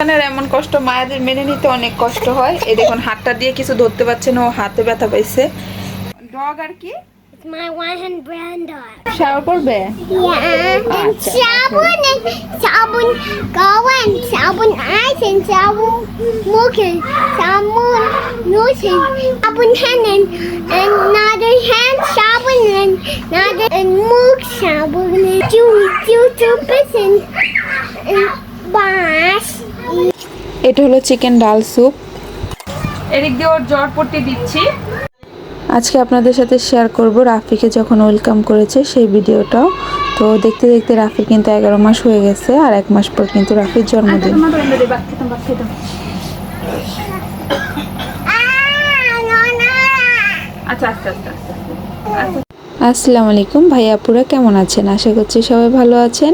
সন্তানের এমন কষ্ট মায়েদের মেনে নিতে অনেক কষ্ট হয় এই দেখুন হাতটা দিয়ে কিছু ধরতে পারছে না ও হাতে ব্যথা পাইছে ডগ আর কি. শাওয়ার করবে sabun eyes and sabun mukha, sabun nose and sabun hand and another hand and another and two two two percent and bash. এটা হলো চিকেন ডাল স্যুপ। এদিক দিয়ে ওর জ্বর পট্টি দিচ্ছি। আজকে আপনাদের সাথে শেয়ার করব রাফিকে যখন ওয়েলকাম করেছে সেই ভিডিওটাও। তো দেখতে দেখতে রাফির কিন্তু এগারো মাস হয়ে গেছে আর এক মাস পর কিন্তু রাফির জন্মদিন। no. আচ্ছা আচ্ছা আচ্ছা আচ্ছা। আসসালামু আলাইকুম। ভাইয়াপুরা কেমন আছেন? আশা করছি সবাই ভালো আছেন।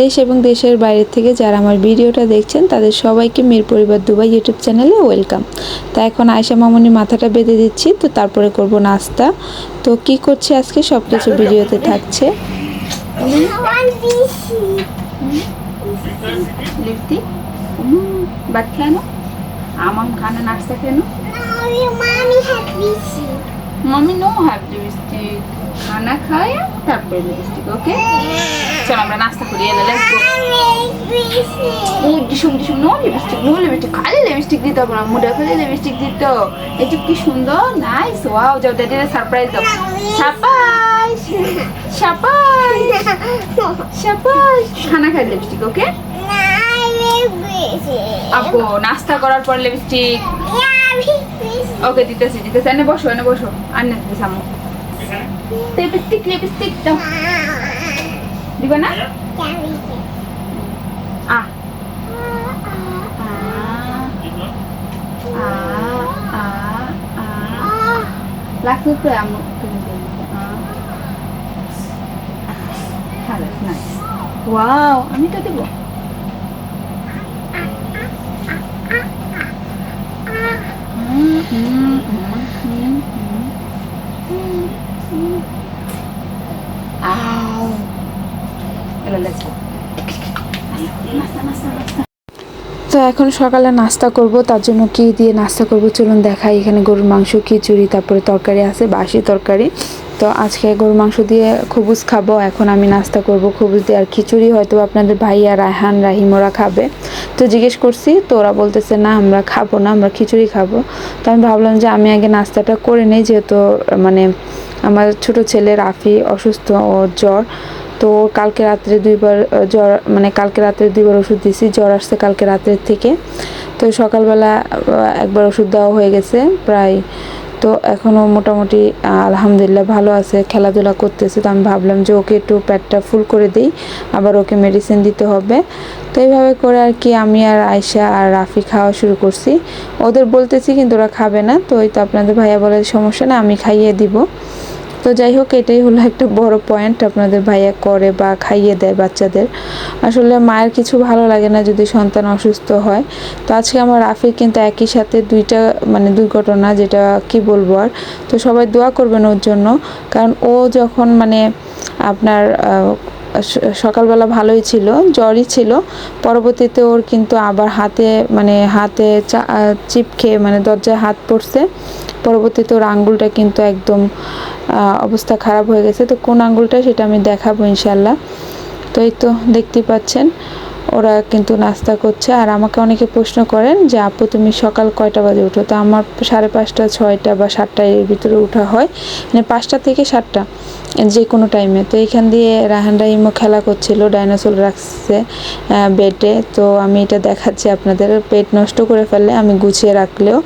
দেশ এবং দেশের বাইরে থেকে যারা আমার ভিডিওটা দেখছেন তাদের সবাইকে মির পরিবার দুবাই ইউটিউব চ্যানেলে ওয়েলকাম। তা এখন আয়সা মামনি মাথাটা বেঁধে দিচ্ছি তো তারপরে করব নাস্তা। তো কি করছি আজকে? সব কিছু ভিডিওতে থাকছে। আমার খানা নাস্তা কেন mommy. মামি নো হ্যাভ লিপস্টিক খানা খায় তারপরে লিপস্টিক ওকে চল আমরা নাস্তা করি গো ও ডিসুম ডিসুম নো লিপস্টিক নো লিপস্টিক খালি লিপস্টিক দিতে হবে না মুডে খালি লিপস্টিক দিতে যে কি সুন্দর নাইস ওয়াও যাও ড্যাডির সারপ্রাইজ দাও। সারপ্রাইজ সারপ্রাইজ সারপ্রাইজ খানা খাই লিপস্টিক ওকে আপু নাস্তা করার পর লিপস্টিক ওকে দিতেছি দিতেছি এনে বসো এনে বসো আর না দিতেছি আম্মু লিপস্টিক লিপস্টিক দাও দিবে না আহ লাগছে তো আম্মু ভালো নাইস ওয়াও আমি তো দেবো Ow. এবার let's go. নাস্তা, নাস্তা, নাস্তা। তো এখন সকালে নাস্তা করব, তার জন্য কি দিয়ে নাস্তা করব চলুন দেখাই। এখানে গরুর মাংস, খিচুড়ি, তারপরে তরকারি আছে, বাসি তরকারি। তো আজকে গরুর মাংস দিয়ে খবুজ খাব, এখন আমি নাস্তা করব খবুজ দিয়ে। আর খিচুড়ি হয়তো আপনাদের ভাইয়া রায়হান, রাহিম, ওরা খাবে। তো জিজ্ঞেস করছি, তো ওরা বলতেছে, না, আমরা খাব না, আমরা খিচুড়ি খাব। তো আমি ভাবলাম যে আমি আগে নাস্তাটা করে নিই, যেহেতু মানে আমার ছোট ছেলে রাফি অসুস্থ ও জ্বর। তো কালকে রাত্রে দুইবার জ্বর মানে কালকে রাত্রে দুইবার ওষুধ দিয়েছি, জ্বর আসছে কালকে রাত্রের থেকে। তো সকালবেলা একবার ওষুধ দেওয়া হয়ে গেছে প্রায়। তো এখনও মোটামুটি আলহামদুলিল্লাহ ভালো আছে, খেলাধুলা করতেছে। তো আমি ভাবলাম যে ওকে একটু পেটটা ফুল করে দিই, আবার ওকে মেডিসিন দিতে হবে। তো এইভাবে করে আর কি আমি আর আয়শা আর রাফি খাওয়া শুরু করছি। ওদের বলতেছি কিন্তু ওরা খাবে না। তো ওই তো আপনাদের ভাইয়া বলে সমস্যা না আমি খাইয়ে দিব। যাই হোক, এটাই হলো একটা বড় পয়েন্ট আপনাদের ভাইয়া করে বা খাইয়ে দেয় বাচ্চাদের। আসলে মায়ের কিছু ভালো লাগে না যদি সন্তান অসুস্থ হয়। তো আজকে আমার রাফির কিন্তু একই সাথে দুইটা মানে দুর্ঘটনা যেটা কি বলব আর। তো সবাই দোয়া করবেন ওর জন্য। কারণ ও যখন মানে আপনার সকালবেলা ভালোই ছিল, জ্বরই ছিল। পরবর্তীতে ওর কিন্তু আবার হাতে মানে হাতে চিপ খেয়ে মানে দরজায় হাত পড়ছে। পরবর্তীতে ওর আঙ্গুলটা কিন্তু একদম অবস্থা খারাপ হয়ে গেছে। তো কোন আঙ্গুলটা সেটা আমি দেখাবো ইনশাল্লাহ তো এই তো দেখতেই পাচ্ছেন। ওরা কিন্তু নাস্তা করছে। আর আমাকে অনেকে প্রশ্ন করেন যে, আপু, তুমি সকাল কয়টা বাজে উঠো? তো আমার সাড়ে পাঁচটা, ছয়টা বা সাতটা এর ভিতরে ওঠা হয়। মানে পাঁচটা থেকে সাতটা যে কোনো টাইমে তো এখান দিয়ে রাহান রাহিমও খেলা করছিল, ডাইনোসর রাখছে বেটে। তো আমি এটা দেখাচ্ছি আপনাদের। পেট নষ্ট করে ফেললে আমি গুছিয়ে রাখলেও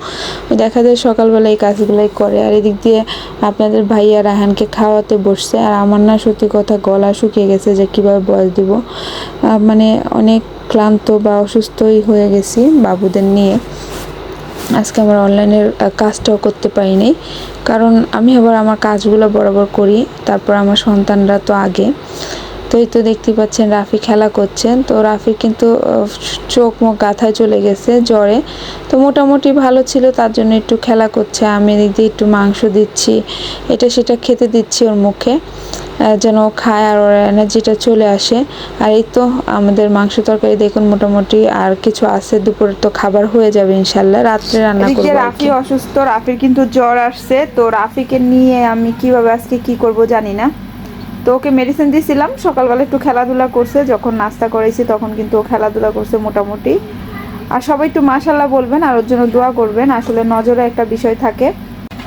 দেখা যায় সকালবেলা এই কাজগুলোই করে। আর এদিক দিয়ে আপনাদের ভাইয়া রাহানকে খাওয়াতে বসছে। আর আমার না সত্যি কথা গলা শুকিয়ে গেছে যে কীভাবে বয়স দিব। মানে অনেক ক্লান্ত বা অসুস্থই হয়ে গেছি বাবুদের নিয়ে। আজকে আমার অনলাইনের কাজটাও করতে পারিনি। কারণ আমি আবার আমার কাজগুলো বরাবর করি, তারপর আমার সন্তানরা তো আগে। তো এই তো দেখতে পাচ্ছেন রাফি খেলা করছেন। তো রাফি কিন্তু চোখ মুখ গাথায় চলে গেছে জ্বরে। তো মোটামুটি ভালো ছিল, তার জন্য একটু খেলা করছে। আমি এদিক দিয়ে একটু মাংস দিচ্ছি, এটা সেটা খেতে দিচ্ছি ওর মুখে। যেন খায় আর ওর এনার্জিটা চলে আসে। আর এই তো আমাদের মাংস তরকারি দেখুন মোটামুটি আর কিছু আছে দুপুরে তো খাবার হয়ে যাবে ইনশাল্লাহ। রাত্রে রান্না করব রাফি অসুস্থ রাফির কিন্তু জ্বর আসছে। তো রাফিকে নিয়ে আমি কীভাবে আজকে কি করব জানি না। তো ওকে মেডিসিন দিয়েছিলাম সকালবেলা একটু খেলাধুলা করছে। যখন নাস্তা করেছি তখন কিন্তু ও খেলাধুলা করছে মোটামুটি। আর সবাই একটু মাশাল্লাহ বলবেন আর ওর জন্য দোয়া করবেন। আসলে নজরে একটা বিষয় থাকে।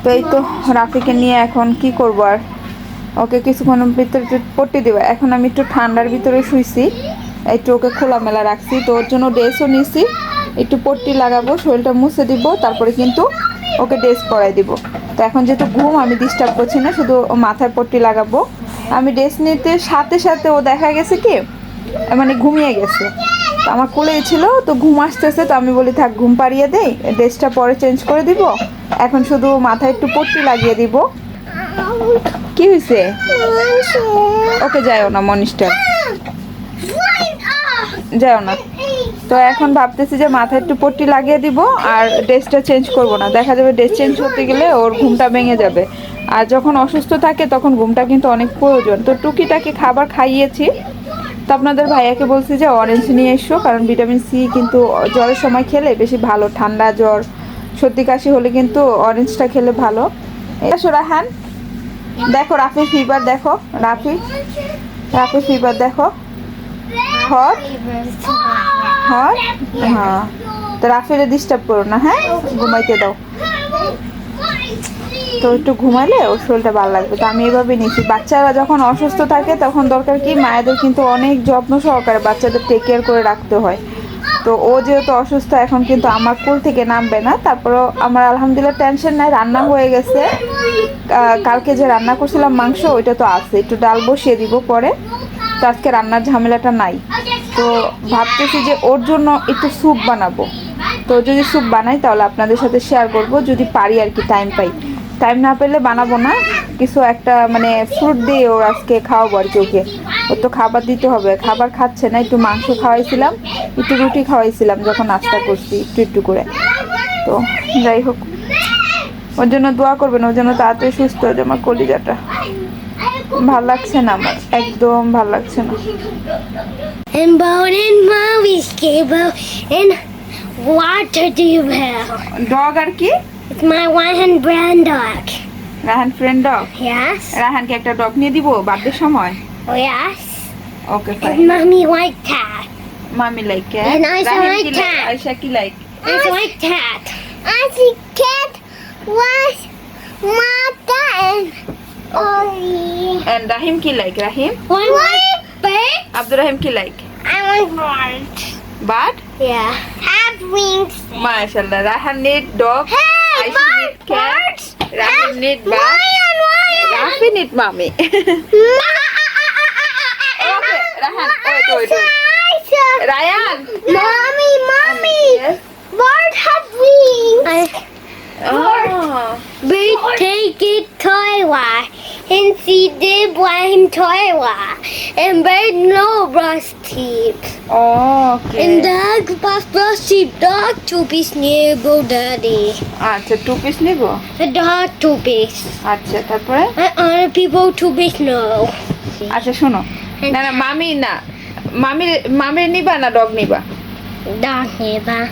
তো এই তো রাফিকে নিয়ে এখন কি করব আর ওকে কিছুক্ষণ ভিতরে একটু পট্টি দেবো। এখন আমি একটু ঠান্ডার ভিতরে শুইছি। একটু ওকে খোলামেলা রাখছি। তো ওর জন্য ড্রেসও নিয়েছি একটু পট্টি লাগাবো, শরীরটা মুছে দিব, তারপরে কিন্তু ওকে ড্রেস পরাই দিব। তো এখন যেহেতু ঘুম, আমি ডিস্টার্ব করছি না, শুধু মাথায় পট্টি লাগাবো। আমি ড্রেস নিতে সাথে সাথে ও দেখা গেছে কি মানে ঘুমিয়ে গেছে। তো আমার কোলেই ছিল, তো ঘুম আসতেছে, তো আমি বলি, থাক, ঘুম পাড়িয়ে দেই ড্রেসটা পরে চেঞ্জ করে দিব। এখন শুধু মাথায় একটু পট্টি লাগিয়ে দিব। কি হয়েছে ওকে যাও না মনিস্টার যাও না। তো এখন ভাবতেছি যে মাথায় একটু পট্টি লাগিয়ে দিব আর ড্রেসটা চেঞ্জ করব না। দেখা যাবে ড্রেস চেঞ্জ করতে গেলে ওর ঘুমটা ভেঙে যাবে। আর যখন অসুস্থ থাকে তখন ঘুমটা কিন্তু অনেক প্রয়োজন। তো টুকিটাকে খাবার খাইয়েছি। তো আপনাদের ভাইয়াকে বলছি যে অরেঞ্জ নিয়ে এসো, কারণ ভিটামিন সি কিন্তু জ্বরের সময় খেলে বেশি ভালো। ঠান্ডা জ্বর, সর্দি কাশি হলে কিন্তু অরেঞ্জটা খেলে ভালো। এসো রাহান। দেখো, রাফি ফিভার দেখো, রাফি। রাফি ফিভার দেখো। হট হট হ্যাঁ। তো রাফিরে ডিস্টার্ব করো না হ্যাঁ? ঘুমাইতে দাও। তো একটু ঘুমালে ওর শরীরটা ভালো লাগবে। তো আমি এভাবে নিচ্ছি বাচ্চারা যখন অসুস্থ থাকে, তখন দরকার কি, মায়েদের কিন্তু অনেক যত্ন সহকারে বাচ্চাদের টেক কেয়ার করে রাখতে হয়। তো ও যেহেতু অসুস্থ, এখন কিন্তু আমার কুল থেকে নামবে না। তারপরেও আমার আলহামদুলিল্লাহ টেনশন নাই, রান্না হয়ে গেছে। কালকে যে রান্না করছিলাম মাংস, ওইটা তো আছে। একটু ডাল বসিয়ে দিব পরে। তো আজকে রান্নার ঝামেলাটা নাই। তো ভাবতেছি যে ওর জন্য একটু স্যুপ বানাবো। তো যদি স্যুপ বানাই, তাহলে আপনাদের সাথে শেয়ার করব। যদি পারি আর কি টাইম পাই। টাইম না পেলে বানাবো না। কিছু একটা মানে ফ্রুট দিয়ে ওর আজকে খাওয়াবো আর কি ওকে। ওর তো খাবার দিতে হবে। খাবার খাচ্ছে না একটু মাংস খাওয়াইছিলাম একটু রুটি খাওয়াইছিলাম যখন নাস্তা করছি একটু একটু করে। তো যাই হোক ওর জন্য দোয়া করবেন ওর জন্য তাড়াতাড়ি সুস্থ হয়ে আমার কলিজাটা। ভালো লাগছে না আমার একদম ভালো লাগছে না। And bone and mommy's cable and water do you have? Dog আর কি? It's my Rahan brand dog. Rahan friend dog? Yes. One hand kept a dog niye but the shomoy? Oh yes. Okay fine. And mommy cat. Mommy like cat. And I like cat. Like, I ki like. I white cat. I see cat was my dad. Okay. And Rahim ki like Rahim? One white bird? Abdul Rahim ki like? I want bird. Bird? Yeah. Have wings. MashaAllah. Rahim need dog. Hey! cat, rabbit, bat, rabbit, mommy. okay, Rahan, wait, wait, wait. Ryan. Mommy, mommy. Yes. Have we? Oh. Take it toy. And see did blame toilet and bird no brush teeth okay and dog brush brush teeth dog two piece nibble daddy আচ্ছা two piece nib the dog two piece আচ্ছা তারপরে and other people two piece no আচ্ছা শোনো না না মামি না মামি মামি নিবা না ডগ নিবা dog neighbor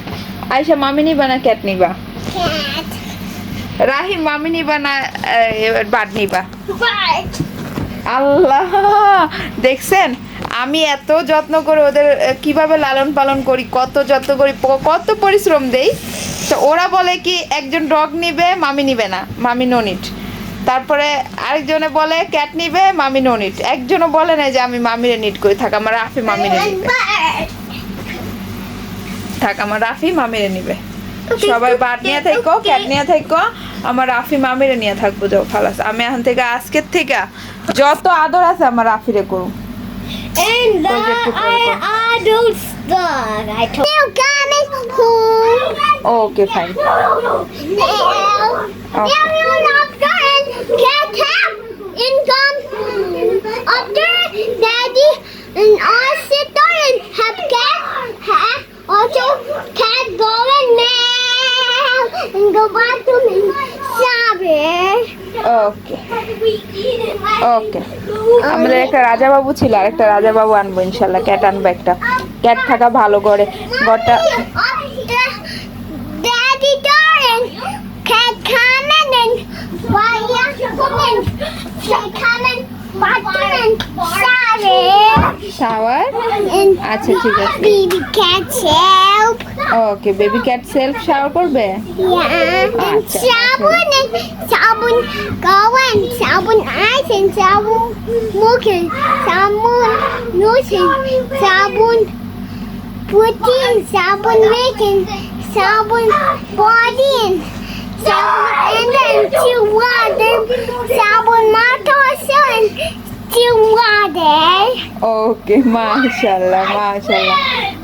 আয়শা মামি নিবা না ক্যাট নিবা cat রাহিম মামি নিবা না বাদ নিবা। আল্লাহ দেখছেন? আমি এত যত্ন করে ওদের কীভাবে লালন পালন করি কত যত্ন করি কত পরিশ্রম দেই। তো ওরা বলে কি একজন ডগ নিবে মামি নিবে না মামি ননিট তারপরে আরেকজনে বলে ক্যাট নিবে মামি ননিট একজনও বলে না যে আমি মামিরে নিট করি থাক আমার রাফি মামিরে নিবে। থাক আমার রাফি মামিরে নিবে। সবাই বাট নিয়ে থাকো ক্যাট নিয়ে থাকো। আমার রাফি মামির নিয়ে থাকব যাও খালাস। আমি এখন থেকে আজকের থেকে যত আদর আছে আমার রাফিরে করুন okay fine Okay, cat go. Okay okay আমাদের একটা রাজা বাবু ছিল আর একটা রাজা বাবু আনব ইনশাল্লাহ ক্যাট আনব একটা। ক্যাট থাকা ভালো করে। ঘরটা শাওয়ার আচ্ছা ঠিক আছে। help. Okay baby cat self shower করবে Yeah, and Acha, sabun and sabun going, sabun eyes and sabun looking, sabun losing, sabun putting, sabun making, sabun body, sabun and then to water, sabun motor and to water. ওকে মাশাল্লাহ মাশাল্লাহ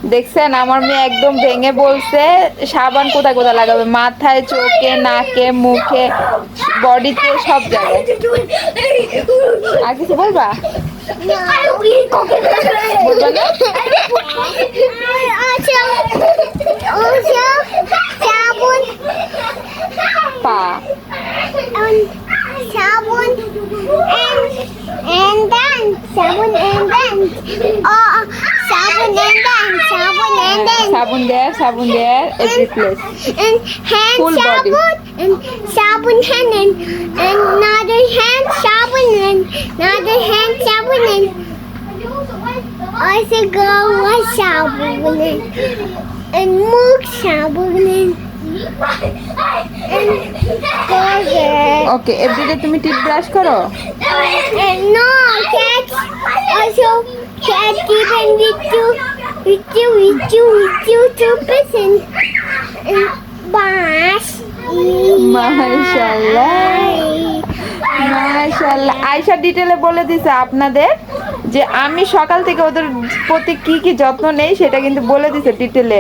দেখছেন আমার মেয়ে একদম ভেঙে বলছে সাবান কোথায় কোথায় লাগাবে? মাথায় চোখে নাকে মুখে বডিতে সব জায়গায়। আর কিছু বলবা? পা। Sabon and then uh, oh, sabon and then Sabon and then Sabon there, sabon there, every place. And hand Full sabon. Body. And sabon hand and, and another hand sabon and another hand sabon and I say go wash sabon and, and milk sabon and okay everyday তুমি টিপ brush করো? No, cats also cat given with you, with you, with you, with you, two person and মাশাআল্লাহ। মাশাআল্লাহ আয়শা ডিটেলে বলে দিছে আপনাদের যে আমি সকাল থেকে ওদের প্রতি কি কি যত্ন নেই সেটা কিন্তু বলে দিছে ডিটেলে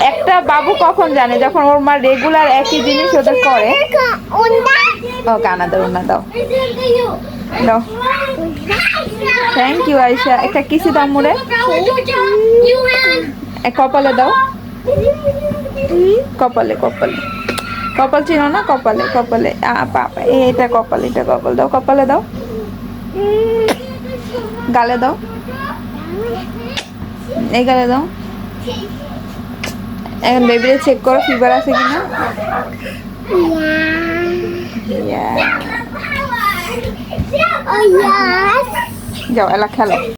একটা বাবু কখন জানে যখন ওর মা রেগুলার একই জিনিস ওদের করে? ও কানা দাও না দাও। দাও। থ্যাংক ইউ আয়শা একটা কিসি দাও মুড়ে কপালে দাও। কপালে কপালে। কপাল চিনো না? কপালে কপালে। আ বাবা এটা কপাল এটা কপাল। দাও কপালে দাও। গালে দাও। এই গালে দাও। এখন বেবিরে চেক করো ফিভার আছে কিনা. Oh. যাও এলা খেলো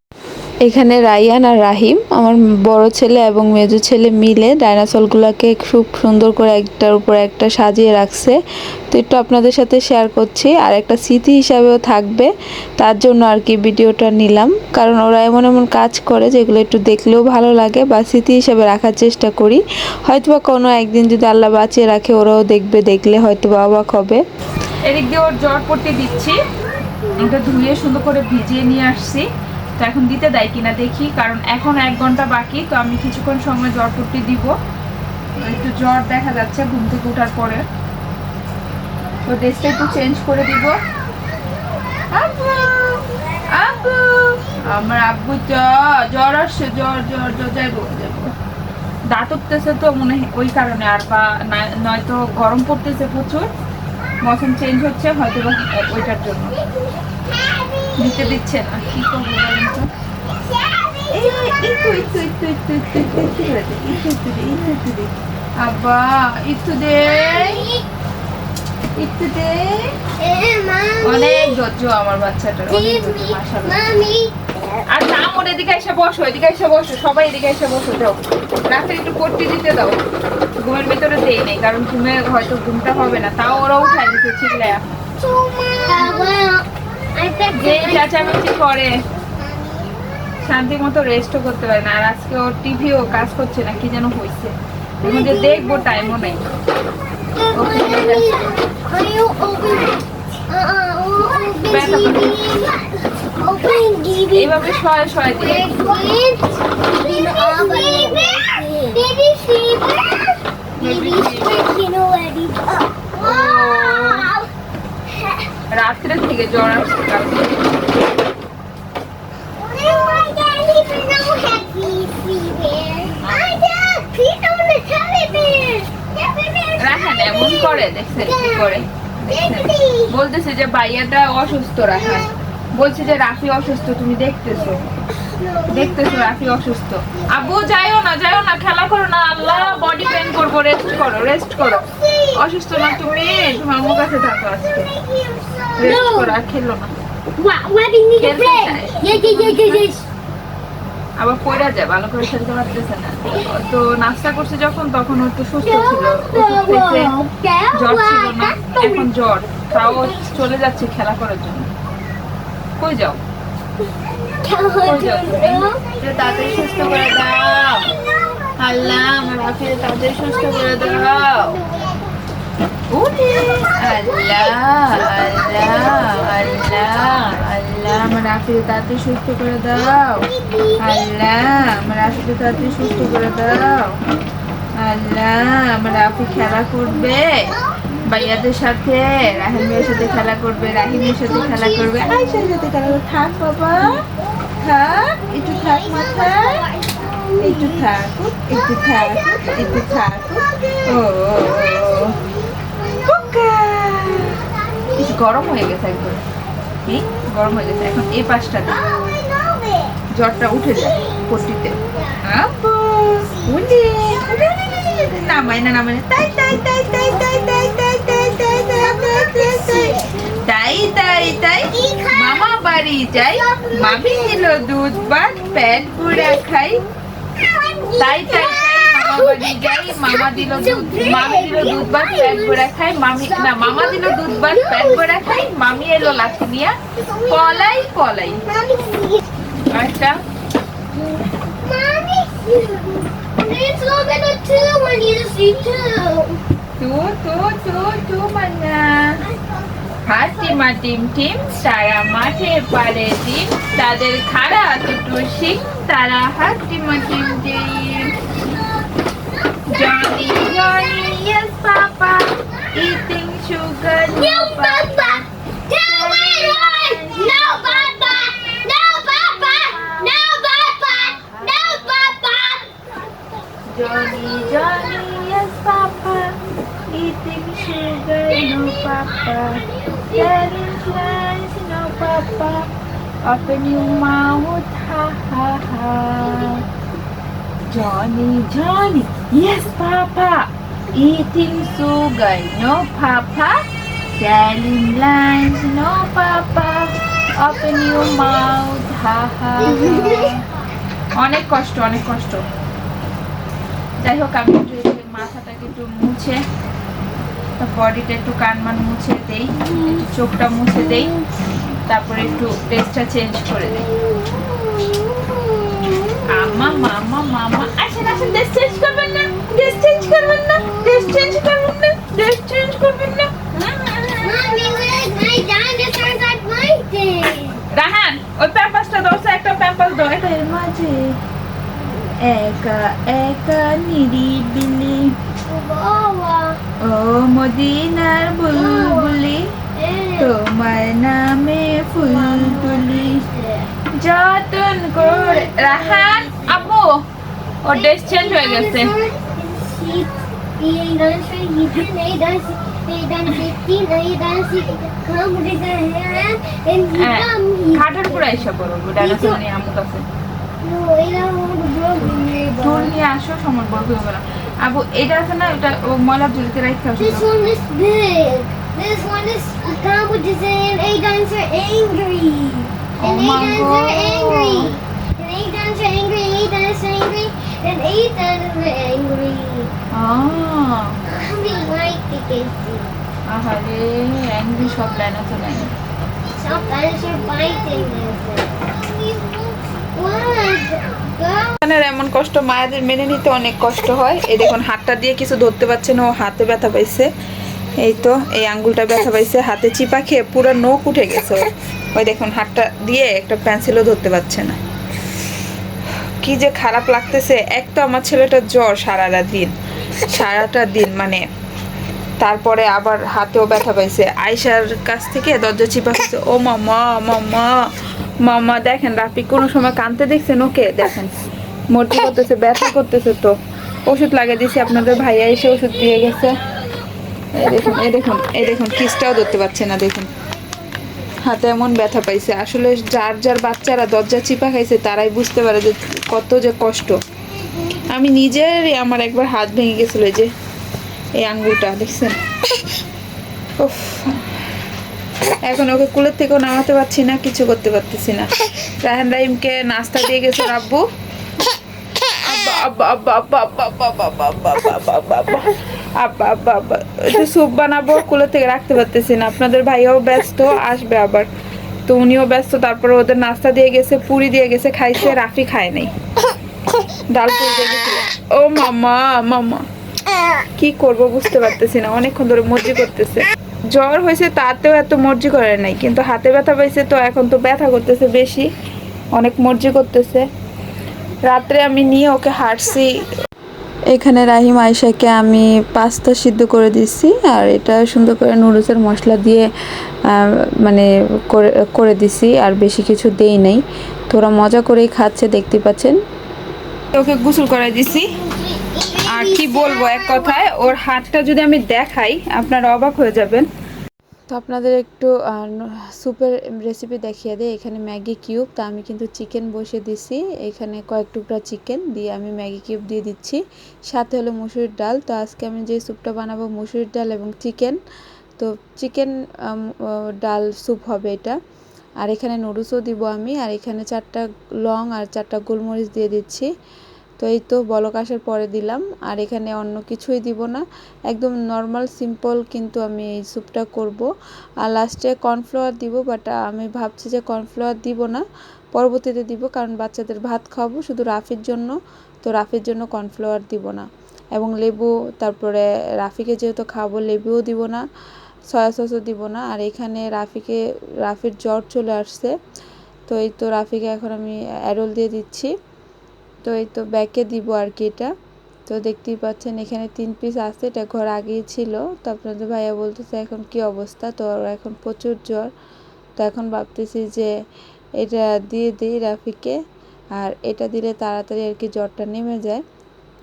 এখানে রায়ান আর রাহিম, আমার বড় ছেলে এবং মেজো ছেলে মিলে ডাইনোসরগুলোকে খুব সুন্দর করে একটার উপর একটা সাজিয়ে রাখছে। তো একটু আপনাদের সাথে শেয়ার করছি, আর একটা স্মৃতি হিসাবেও থাকবে, তার জন্য আর কি ভিডিওটা নিলাম। কারণ ওরা এমন এমন কাজ করে যেগুলো একটু দেখলেও ভালো লাগে বা স্মৃতি হিসাবে রাখার চেষ্টা করি। হয়তো বা কোনো একদিন যদি আল্লাহ বাঁচিয়ে রাখে, ওরাও দেখবে, দেখলে হয়তো বা অবাক হবে। এদিক দিয়ে ওর জ্বর পড়তে দিচ্ছি। এটা ধুয়ে সুন্দর করে ভিজিয়ে নিয়ে আসছি। তো এখন দিতে দেয় কিনা দেখি, কারণ এখন এক ঘণ্টা বাকি, তো আমি কিছুক্ষণ সময় জ্বর পড়তে দিব একটু জ্বর দেখা যাচ্ছে ঘুম থেকে ওঠার পরে। তো ড্রেসটা একটু চেঞ্জ করে দিব। আমার আব্বু জ্বর আসছে, জ্বর জ্বর জ্বর, যাইবো দাঁত উঠতেছে তো, মনে ওই কারণে আর বা নয়তো গরম পড়তেছে প্রচুর। মৌসুম চেঞ্জ হচ্ছে হয়তো ওইটার জন্য। দিচ্ছে না কি করব তো. আর না ওর এদিকে এসে বসো এদিকে এসে বসো সবাই এদিকে এসে বসো যাও রাতে একটু পট্টি দিতে দাও ঘুমের ভিতরে দেই নেই কারণ ঘুমে হয়তো ঘুমটা হবে না তাও ওরা উঠাই দিতে চিল্লায়া যে চেঁচামেচি করে শান্তি মতো রেস্টও করতে পারে না আর আজকে ওর টিভিও কাজ করছে না কি যেন হয়েছে এখন যে দেখব টাইমও নেই? Uh. এইভাবে শয়ে শয়ে দিয়ে রাত্রে থেকে জ্বর আসছে এমন করে দেখছে কি করে? বলতেছে যে ভাইয়াটা অসুস্থ রাখা বলছে যে রাখি অসুস্থ, তুমি দেখতেছো। দেখতেছো রাফি অসুস্থ। আব্বু যাইও না যাইও না খেলা করো না আল্লাহ বডি পেন করব রেস্ট করো রেস্ট করো। অসুস্থ না তুমি তুমি আমার কাছে থাকো আজকে। রেস্ট করো আর খেলো না. আবার পড়ে যায় ভালো করে খেলতে পারতেছে না। তো নাস্তা করছে যখন তখন ও একটু সুস্থ ছিল। জ্বর ছিল না এখন জ্বর। তাও চলে যাচ্ছে খেলা করার জন্য। কই যাও? তাড়াতাড়ি সুস্থ করে দাও আল্লাহ আমার সুস্থ করে দাও তাড়াতাড়ি সুস্থ করে দাও আল্লাহ আমার রাফিকে তাড়াতাড়ি সুস্থ করে দাও আল্লাহ আমার রাফি খেলা করবে ভাইয়াদের সাথে রাহিম ভাইয়ের সাথে খেলা করবে রাহিমের সাথে খেলা করবে আয়সার সাথে খেলা করবে থাক বাবা থাক একটু থাক মাথায় একটু থাকুক একটু থাকুক একটু থাকুক। ও। একটু গরম হয়ে গেছে একদম। কি? গরম হয়ে গেছে। এখন এই পাশটা জ্বরটা উঠে যায় পট্টিতে। আব্বু, নামাই না নামাই না তাই তাই তাই তাই তাই তাই তাই তাই তাই তাই তাই তাই তাই মামা বাড়ি যাই মামি দিল দুধ ভাত পেট পুরা খাই তাই তাই বাড়ি যাই মামা দিল দুধ মামি দিল দুধ ভাত পেট ভরা খাই মামি না মামা দিল দুধ ভাত পেট ভরা খাই মামি এলো লাঠি নিয়া পলাই পলাই আচ্ছা It's a little bit two. When you see two. Two, two, two, two, manna. ফাতিমা টিম tim, সারা মাঠে পারে tim. তাদের খাড়া দুটো শিং তারা হাতিমা টিম tim, Johnny, Johnny, yes, Papa, eating sugar, no, Papa. Papa. No, Papa. No, Papa. Johnny, Johnny, yes, Papa. Eating sugar, no, Papa. Telling lies, no, Papa. Open your mouth, ha, ha, ha. Johnny, Johnny, yes, Papa. Eating sugar, no, Papa. Telling lies, no, Papa. Open your mouth, ha, ha, ha. অনেক কষ্ট অনেক কষ্ট যাই হোক, আমি একটু মাথাটাকে একটু মুছে বডিটা একটু কানমান মুছে দেই চোখটা মুছে দেই, তারপরে একটু ড্রেসটা চেঞ্জ করে দেই। আম্মা মামা মামা আসেন আসেন ড্রেস চেঞ্জ করবেন না ড্রেস চেঞ্জ করবেন না ড্রেস চেঞ্জ করবেন না ড্রেস চেঞ্জ করবেন না Mommy, look, my dinosaurs like my thing. Rahan ওই প্যাম্পাসটা দাও সে একটা প্যাম্পাস দাও এটা এর মাঝে একা একা নিরিবিলি. ও মদিনার বুলবুলি তোমার নামে ফুল তুলি যতন করে রাহান আপু ওর ড্রেস চেঞ্জ হয়ে গেছে খাটের উপরে এসে পড়ো ডাইনোসর নিয়ে আমুক আছে টুল নিয়ে আসো সময় বড় হবে না আবু এটা আছে না এটা ময়লা ঝুলিতে রাখতে আসো This one is big. This one is Gamma design. A guns are angry. Oh And my A guns are angry. God. And A guns are angry. A guns are angry. And A guns are angry. Ah We like the kids. আহারে angry সব. What? এমন কষ্ট মায়েদের মেনে নিতে অনেক কষ্ট হয়। এই দেখুন, হাতটা দিয়ে কিছু ধরতে পারছে না, ও হাতে ব্যথা পাইছে। এই তো, এই আঙ্গুলটা ব্যথা পাইছে, হাতে চিপা খেয়ে পুরো উঠে গেছে ওই দেখুন, হাতটা দিয়ে একটা পেন্সিলও ধরতে পারছে না। কি যে খারাপ লাগতেছে, এক তো আমার ছেলেটার জ্বর সারাটা দিন সারাটা দিন মানে তারপরে আবার হাতেও ব্যথা পাইছে। আয়সার কাছ থেকে দরজা চিপা খাচ্ছে ও মামা মামা মামা দেখেন রাফি কোনো সময় কানতে দেখছেন? ওকে, দেখেন। মর্জি করতেছে, ব্যথা করতেছে তো। ওষুধ লাগিয়ে দিয়েছি, আপনাদের ভাইয়া এসে ওষুধ দিয়ে গেছে। এই দেখুন এই দেখুন এই দেখুন, কিসটাও ধরতে পারছে না, দেখুন। হাতে এমন ব্যথা পাইছে। আসলে যার যার বাচ্চারা দরজা চিপা খাইছে, তারাই বুঝতে পারে যে কত যে কষ্ট। আমি নিজের আমার একবার হাত ভেঙে গেছিল যে, এই আঙ্গুলটা দেখছেন? উফ। এখন ওকে কুলের থেকেও নামাতে পারছি না কিছু করতে পারতেছি না রাহান রাহিমকে নাস্তা দিয়ে গেছে রাব্বু আপনাদের ব্যস্ত আসবে আবার তো উনিও ব্যস্ত তারপরে ওদের নাস্তা দিয়ে গেছে পুরি দিয়ে গেছে খাইছে রাফি খায় নাই ডাল ও মামা মামা কি করব বুঝতে পারতেছি না অনেকক্ষণ ধরে মজি করতেছে জ্বর হয়েছে তাতেও এত মর্জি করে নাই। কিন্তু হাতে ব্যথা পাইছে তো এখন তো ব্যথা করতেছে বেশি অনেক মর্জি করতেছে। রাত্রে আমি নিয়ে ওকে হাঁটছি। এখানে রাহিম আয়সাকে আমি পাস্তা সিদ্ধ করে দিচ্ছি আর এটা সুন্দর করে নুডলসের মশলা দিয়ে মানে করে করে দিছি আর বেশি কিছু দেই নাই। তো ওরা মজা করেই খাচ্ছে দেখতে পাচ্ছেন। ওকে গোসল করাই দিছি কি বলব, এক কথায়, ওর হাতটা যদি আমি দেখাই, আপনারা অবাক হয়ে যাবেন। তো আপনাদের একটু স্যুপের রেসিপি দেখিয়ে দিই। এখানে ম্যাগি কিউব, তা আমি কিন্তু চিকেন বসে দিছি। এখানে কয়েক টুকরা চিকেন দিয়ে আমি ম্যাগি কিউব দিয়ে দিচ্ছি। সাথে হলো মুসুরির ডাল। তো আজকে আমি যে স্যুপটা বানাবো, মুসুরির ডাল এবং চিকেন। তো চিকেন ডাল স্যুপ হবে এটা। আর এখানে নুডলসও দিব আমি। আর এখানে চারটা লং আর চারটা গোলমরিচ দিয়ে দিচ্ছি। তো এই তো বলক আসার পরে দিলাম, আর এখানে অন্য কিছুই দিব না। একদম নর্মাল সিম্পল কিন্তু আমি এই স্যুপটা করব। আর লাস্টে কর্নফ্লাওয়ার দিব বাট আমি ভাবছি যে কর্নফ্লাওয়ার দিব না। পরবর্তীতে দিব, কারণ বাচ্চাদের ভাত খাওয়াবো শুধু রাফির জন্য, তো রাফির জন্য কর্নফ্লাওয়ার দিব না। এবং লেবু, তারপরে রাফিকে যেহেতু খাব, লেবুও দিব না সয়া সসও দিব না। আর এখানে রাফিকে, রাফির জ্বর চলে আসছে, তো এই তো রাফিকে এখন আমি অ্যারোল দিয়ে দিচ্ছি। তো এই তো ব্যাকে দিব আর কি এটা। তো দেখতেই পাচ্ছেন এখানে তিন পিস আছে, এটা ঘর আগেই ছিল। তো আপনাদের ভাইয়া বলতেছে, এখন কি অবস্থা? তো এখন প্রচুর জ্বর। তো এখন ভাবতেছি যে এটা দিয়ে দিই রাফিকে, আর এটা দিলে তাড়াতাড়ি আর কি জ্বরটা নেমে যায়।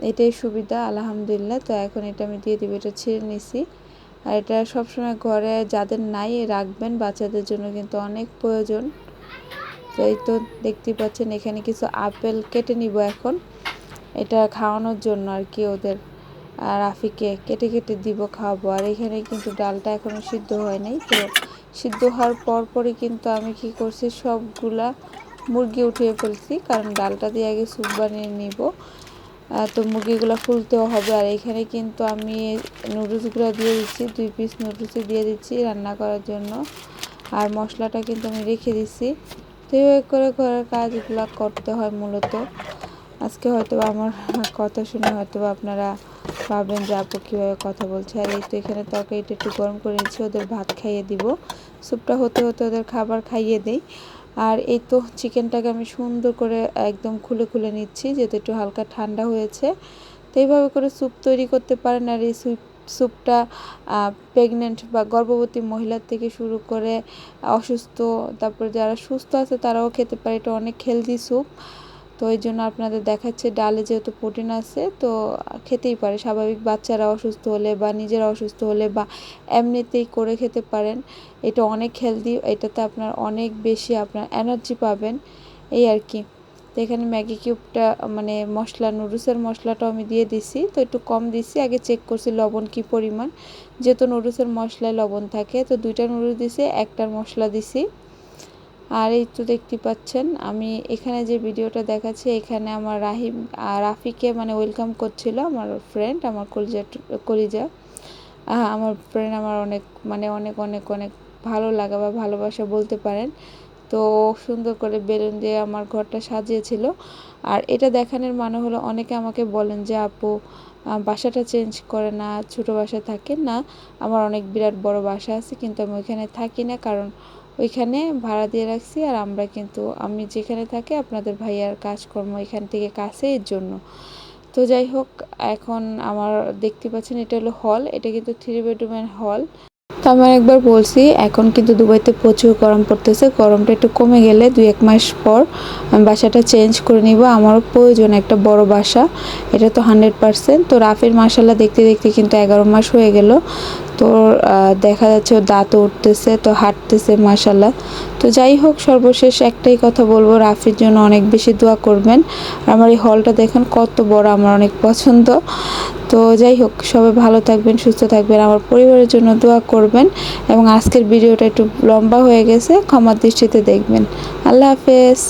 এটাই সুবিধা, আলহামদুলিল্লাহ। তো এখন এটা আমি দিয়ে দিব, এটা ছিঁড়ে নিছি। আর এটা সবসময় ঘরে যাদের নাই, রাখবেন। বাচ্চাদের জন্য কিন্তু অনেক প্রয়োজন। তো এই তো দেখতেই পাচ্ছেন, এখানে কিছু আপেল কেটে নিব এখন। এটা খাওয়ানোর জন্য আর কি ওদের রাফিকে কেটে কেটে দিব খাওয়াবো। আর এখানে কিন্তু ডালটা এখনও সিদ্ধ হয় নাই। তো সিদ্ধ হওয়ার পর পরই কিন্তু আমি কি করছি, সবগুলা মুরগি উঠিয়ে ফেলছি। কারণ ডালটা দিয়ে আগে স্যুপ বানিয়ে নিব। তো মুরগিগুলো ফুলতেও হবে। আর এখানে কিন্তু আমি নুডলসগুলো দিয়ে দিচ্ছি, দুই পিস নুডলসই দিয়ে দিচ্ছি রান্না করার জন্য। আর মশলাটা কিন্তু আমি রেখে দিচ্ছি। তো এইভাবে করে ঘরের কাজগুলো করতে হয় মূলত। আজকে হয়তো আমার কথা শুনে হয়তো আপনারা ভাববেন যে আপু কীভাবে কথা বলছে। আর এই তো এখানে তরকারিটা একটু গরম করে নিচ্ছি ওদের ভাত খাইয়ে দিব। স্যুপটা হতে হতে ওদের খাবার খাইয়ে দেই। আর এই তো চিকেনটাকে আমি সুন্দর করে একদম খুলে খুলে নিচ্ছি, যেহেতু একটু হালকা ঠান্ডা হয়েছে। তো এইভাবে করে স্যুপ তৈরি করতে পারেন আর এই স্যুপ স্যুপটা প্রেগনেন্ট বা গর্ভবতী মহিলার থেকে শুরু করে অসুস্থ, তারপরে যারা সুস্থ আছে তারাও খেতে পারে। এটা অনেক হেলদি স্যুপ তো এই জন্য আপনাদের দেখাচ্ছে ডালে যেহেতু প্রোটিন আছে, তো খেতেই পারে। স্বাভাবিক বাচ্চারা অসুস্থ হলে বা নিজেরা অসুস্থ হলে বা এমনিতেই করে খেতে পারেন। এটা অনেক হেলদি এটাতে আপনার অনেক বেশি আপনার এনার্জি পাবেন। এই আর কি। তো এখানে ম্যাগি কিউবটা মানে মশলা, নুডলসের মশলাটাও আমি দিয়ে দিছি। তো একটু কম দিছি, আগে চেক করছি লবণ কি পরিমাণ। যেহেতু নুডলসের মশলায় লবণ থাকে, তো দুইটা নুডলস দিছি, একটার মশলা দিছি। আর এই তো দেখতে পাচ্ছেন, আমি এখানে যে ভিডিওটা দেখাচ্ছি, এখানে আমার রাহিম রাফিকে মানে ওয়েলকাম করছিল, আমার ফ্রেন্ড আমার কলিজা কলিজা। আমার ফ্রেন্ড আমার অনেক মানে অনেক অনেক অনেক ভালো লাগা বা ভালোবাসা বলতে পারেন। তো সুন্দর করে বেলুন দিয়ে আমার ঘরটা সাজিয়েছিল। আর এটা দেখানোর মানে হলো অনেকে আমাকে বলেন যে, আপু বাসাটা চেঞ্জ করে না, ছোটো বাসায় থাকে না। আমার অনেক বিরাট বড় বাসা আছে, কিন্তু আমি ওইখানে থাকি না। কারণ ওইখানে ভাড়া দিয়ে রাখছি আর আমরা কিন্তু, আমি যেখানে থাকি, আপনাদের ভাইয়ার কাজকর্ম এখান থেকে কাছে এর জন্য। তো যাই হোক, এখন আমার দেখতে পাচ্ছেন এটা হলো হল এটা কিন্তু থ্রি বেডরুমের হল তো আমি একবার বলছি, এখন কিন্তু দুবাইতে প্রচুর গরম পড়তেছে। গরমটা একটু কমে গেলে দুই এক মাস পর আমি বাসাটা চেঞ্জ করে নিব। আমারও প্রয়োজন একটা বড় বাসা, এটা তো হান্ড্রেড পারসেন্ট তো রাফের মাসাল্লাহ দেখতে দেখতে কিন্তু এগারো মাস হয়ে গেল। আহ, দেখা যাচ্ছে ওর দাঁতও উঠতেছে তো হাঁটতেছে মাসাল্লাহ তো যাই হোক সর্বশেষ একটাই কথা বলব রাফির জন্য অনেক বেশি দোয়া করবেন। আমার এই হলটা দেখেন কত বড় আমার অনেক পছন্দ। তো যাই হোক সবাই ভালো থাকবেন সুস্থ থাকবেন আমার পরিবারের জন্য দোয়া করবেন এবং আজকের ভিডিওটা একটু লম্বা হয়ে গেছে ক্ষমার দৃষ্টিতে দেখবেন। আল্লাহ হাফেজ।